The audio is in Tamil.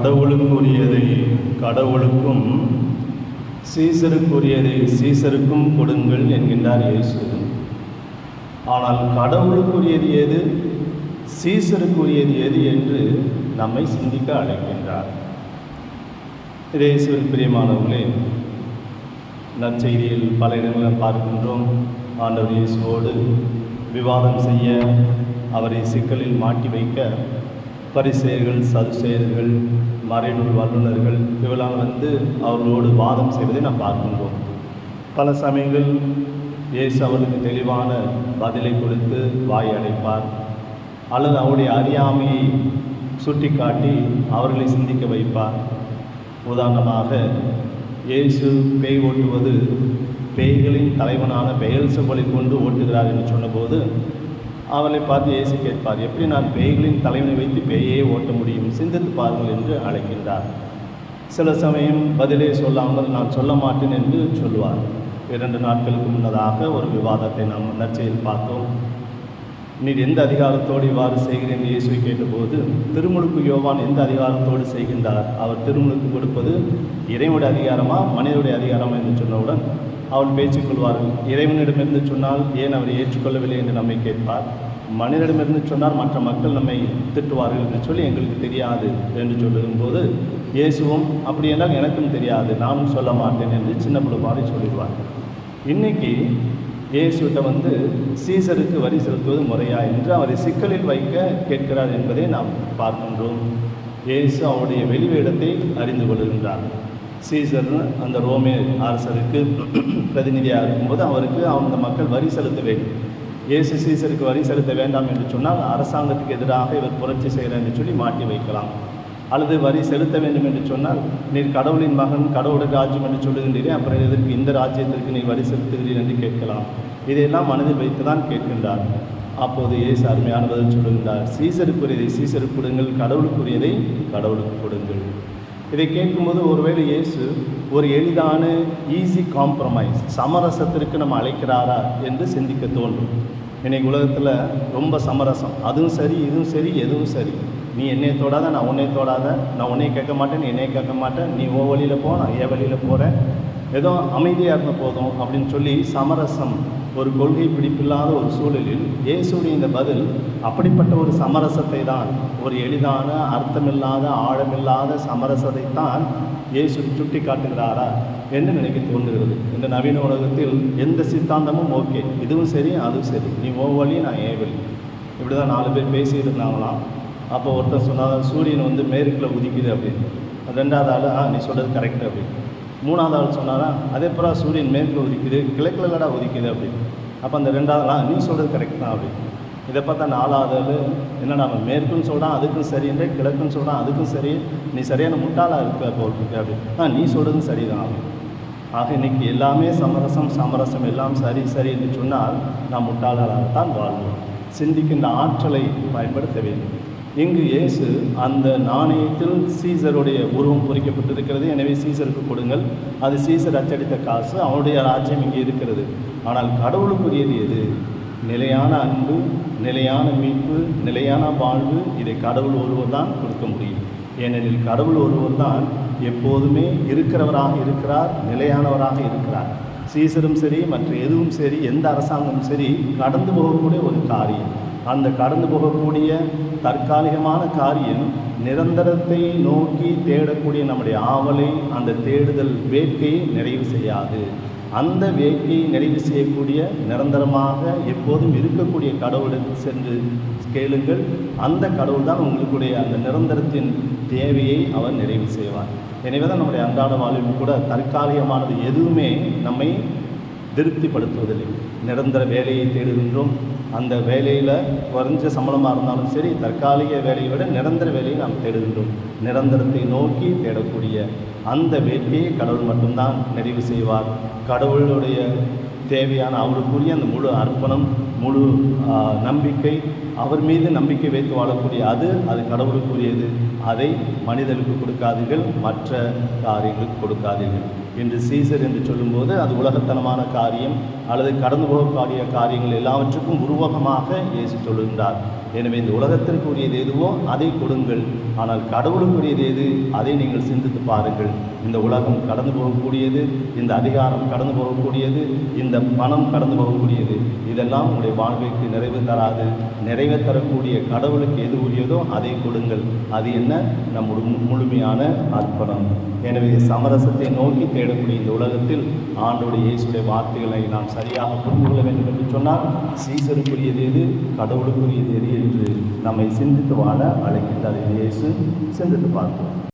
கடவுளுக்குரியதை கடவுளுக்கும் சீசருக்குரியதை சீசருக்கும் கொடுங்கள் என்கின்றார் இயேசு. ஆனால் கடவுளுக்குரியது எது? சீசருக்குரியது எது என்று நம்மை சிந்திக்க அழைக்கின்றார். இயேசுவில் பிரியமானவர்களே நற்செய்தியில் பல இடங்களில் பார்க்கின்றோம். ஆண்டவர் இயேசுவோடு விவாதம் செய்ய அவரை சிக்கலில் மாட்டி வைக்க பரிசெயர்கள் சதுசெயர்கள் மறைநூல் வல்லுநர்கள் இவெல்லாம் வந்து அவர்களோடு வாதம் செய்வதை நாம் பார்க்கின்றோம். பல சமயங்கள் இயேசு அவருக்கு தெளிவான பதிலை கொடுத்து வாய் அடைப்பார் அல்லது அவருடைய அறியாமையை சுட்டிக்காட்டி அவர்களை சிந்திக்க வைப்பார். உதாரணமாக இயேசு பேய் ஓட்டுவது பேய்களின் தலைவனான பெயல்சபலை கொண்டு ஓட்டுகிறார் என்று சொன்னபோது அவளை பார்த்து இயேசு கேட்பார் எப்படி நான் பேய்களின் தலைவனை வைத்து பேயே ஓட்ட முடியும்? சிந்தித்து பாருங்கள் என்று அழைக்கின்றார். சில சமயம் பதிலே சொல்லாமல் நான் சொல்ல மாட்டேன் என்று சொல்லுவார். இரண்டு நாட்களுக்கு முன்னதாக ஒரு விவாதத்தை நாம் நற்செய்தியில் பார்த்தோம். நீர் எந்த அதிகாரத்தோடு இவ்வாறு செய்கிறேன்? இயேசுவை கேட்டபோது திருமுழுக்கு யோவான் எந்த அதிகாரத்தோடு செய்கின்றார்? அவர் திருமுழுக்கு கொடுப்பது இறைவனுடைய அதிகாரமா மனிதனுடைய அதிகாரமா? என்று சொன்னவுடன் அவள் பேச்சு கொள்வார்கள். இறைவனிடமிருந்து சொன்னால் ஏன் அவர் ஏற்றுக்கொள்ளவில்லை என்று நம்மை கேட்பார்? மனிதனிடமிருந்து சொன்னால் மற்ற மக்கள் நம்மை திட்டுவார்கள் என்று சொல்லி எங்களுக்கு தெரியாது என்று சொல்லும்போது இயேசுவும் அப்படி என்றால் எனக்கும் தெரியாது நானும் சொல்ல மாட்டேன் என்று சின்ன பிள்ளை மாதிரி சொல்லிடுவார். இன்னைக்கு இயேசுகிட்ட வந்து சீசருக்கு வரி செலுத்துவது முறையா என்று அவரை சிக்கலில் வைக்க கேட்கிறார் என்பதை நாம் பார்க்கின்றோம். இயேசு அவருடைய வெளிவேடத்தை அறிந்து கொள்கின்றார். சீசர்னு அந்த ரோமே அரசருக்கு பிரதிநிதியாக இருக்கும்போது அவருக்கு அந்த மக்கள் வரி செலுத்த வேண்டும். இயேசு சீசருக்கு வரி செலுத்த வேண்டாம் என்று சொன்னால் அரசாங்கத்துக்கு எதிராக இவர் புரட்சி செய்கிறார் என்று சொல்லி மாட்டி வைக்கலாம். அல்லது வரி செலுத்த வேண்டும் என்று சொன்னால் நீர் கடவுளின் மகன் கடவுளுடைய ராஜ்யம் என்று சொல்லுகின்றீரே அப்புறம் எதற்கு இந்த ராஜ்யத்திற்கு நீர் வரி செலுத்துகிறீர் என்று கேட்கலாம். இதையெல்லாம் மனதில் வைத்து தான் கேட்கின்றார். அப்போது இயேசு அருமையான பதில் சொல்லுகின்றார் சீசருக்குரியதை சீசருக்கு கொடுங்கள் கடவுளுக்குரியதை கடவுளுக்கு கொடுங்கள். இதை கேட்கும்போது ஒருவேளை இயேசு ஒரு எளிதான ஈஸி காம்ப்ரமைஸ் சமரசத்திற்கு நம்ம அழைக்கிறாரா என்று சிந்திக்க தோன்றும். இன்னைக்கு உலகத்தில் ரொம்ப சமரசம். அதுவும் சரி இதுவும் சரி எதுவும் சரி. நீ என்னை தொடாத நான் உன்னை தொடாத. நான் உன்னை கேட்க மாட்டேன் நீ என்னை கேட்க மாட்டேன். நீ ஓ வழியில் போ நான் ஏ வழியில் போகிறேன் ஏதோ அமைதியாக இருந்த போதும் அப்படின்னு சொல்லி சமரசம் ஒரு கொள்கை பிடிப்பில்லாத ஒரு சூழலில் இயேசுடைய இந்த பதில் அப்படிப்பட்ட ஒரு சமரசத்தை தான் ஒரு எளிதான அர்த்தமில்லாத ஆழமில்லாத சமரசத்தை தான் இயேசு சுட்டி காட்டுகிறாரா என்று நினைக்க தோன்றுகிறது. இந்த நவீன உலகத்தில் எந்த சித்தாந்தமும் ஓகே. இதுவும் சரி அதுவும் சரி. நீ ஓ வழி நான் ஏ வழி. இப்படி தான் நாலு பேர் பேசியிருந்தாங்களாம் அப்போ ஒருத்தன் சொன்னால் சூரியன் வந்து மேற்கில் உதிக்குது அப்படின்னு. ரெண்டாவது ஆள் ஆ நீ சொல்கிறது கரெக்ட் அப்படின்னு. மூணாவது ஆள் சொன்னாரா அதே போல் சூரியன் மேற்கு உதிக்குது கிழக்கில் இல்லடா உதிக்குது? அப்படின்னு. அப்போ அந்த ரெண்டாவது நீ சொல்கிறது கரெக்ட் தான் அப்படின்னு. இதை பார்த்தா நாலாவது ஆள் என்னடா அவன் மேற்குன்னு சொல்கிறான் அதுக்கும் சரின்றே கிழக்குன்னு சொல்கிறான் அதுக்கும் சரி நீ சரியான முட்டாளாக இருக்க போல் இருக்கு அப்படின்னு. ஆ நீ சொல்கிறதும் சரிதான் அப்படின்னு. ஆக இன்னைக்கு எல்லாமே சமரசம் சமரசம் எல்லாம் சரி சரி என்று சொன்னால் நாம் முட்டாளாகத்தான் வாழ்வோம். சிந்திக்கின்ற ஆற்றலை பயன்படுத்த வேண்டும். இங்கு இயேசு அந்த நாணயத்தில் சீசருடைய உருவம் பொறிக்கப்பட்டிருக்கிறது. எனவே சீசருக்கு கொடுங்கள். அது சீசர் அச்சடித்த காசு அவனுடைய ராஜ்யம் இங்கே இருக்கிறது. ஆனால் கடவுளுக்குரியது எது? நிலையான அன்பு நிலையான மீட்பு நிலையான வாழ்வு இதை கடவுள் ஒருவர் தான் கொடுக்க முடியும். ஏனெனில் கடவுள் ஒருவர் தான் எப்போதுமே இருக்கிறவராக இருக்கிறார் நிலையானவராக இருக்கிறார். சீசரும் சரி மற்ற எதுவும் சரி எந்த அரசாங்கமும் சரி கடந்து போகக்கூடிய ஒரு காரியம். அந்த கடந்து போகக்கூடிய தற்காலிகமான காரியம் நிரந்தரத்தை நோக்கி தேடக்கூடிய நம்முடைய ஆவலை அந்த தேடுதல் வேட்கையை நிறைவு செய்யாது. அந்த வேட்கையை நிறைவு செய்யக்கூடிய நிரந்தரமாக எப்போதும் இருக்கக்கூடிய கடவுளுக்கு சென்று கேளுங்கள். அந்த கடவுள் தான் உங்களுடைய அந்த நிரந்தரத்தின் தேவையை அவர் நிறைவு செய்வார். எனவே தான் நம்முடைய அன்றாட வாழ்வில் கூட தற்காலிகமானது எதுவுமே நம்மை திருப்திப்படுத்துவதில்லை. நிரந்தர வேலையை தேடுகின்றோம். அந்த வேலையில் குறைஞ்ச சம்பளமாக இருந்தாலும் சரி தற்காலிக வேலையை விட நிரந்தர வேலையை நாம் தேடுகின்றோம். நிரந்தரத்தை நோக்கி தேடக்கூடிய அந்த வேட்கையை கடவுள் மட்டும்தான் நிறைவு செய்வார். கடவுளுடைய தேவையான அவருக்குரிய அந்த முழு அர்ப்பணம் முழு நம்பிக்கை அவர் மீது நம்பிக்கை வைத்து வாழக்கூடிய அது அது கடவுளுக்குரியது. அதை மனிதனுக்கு கொடுக்காதீர்கள் மற்ற காரியங்களுக்கு கொடுக்காதீர்கள். என்று சீசர் என்று சொல்லும்போது அது உலகத்தனமான காரியம் அல்லது கடந்து போகக்கூடிய காரியங்கள் எல்லாவற்றுக்கும் உருவகமாக இயேசு சொல்லுகின்றார். எனவே இந்த உலகத்திற்கு உரியது எதுவோ அதை கொடுங்கள். ஆனால் கடவுளுக்குரியது எது? அதை நீங்கள் சிந்தித்து பாருங்கள். இந்த உலகம் கடந்து போகக்கூடியது இந்த அதிகாரம் கடந்து போகக்கூடியது இந்த பணம் கடந்து போகக்கூடியது. இதெல்லாம் உங்களுடைய வாழ்க்கைக்கு நிறைவு தராது. நிறைவு தரக்கூடிய கடவுளுக்கு எது உரியதோ அதை கொடுங்கள். அது என்ன? நம்முடைய முழுமையான அர்ப்பணம். எனவே சமரசத்தை நோக்கி தேடக்கூடிய இந்த உலகத்தில் ஆண்டோடைய இயேசுடைய வார்த்தைகளை நாம் சரியாக புரிந்து கொள்ள வேண்டும் என்று சொன்னால் சீசருக்குரியது எது? கடவுளுக்குரியது எது? என்று நம்மை சிந்தித்து வாழ அழைக்கின்றார் இயேசு. சிந்தித்து பார்ப்போம்.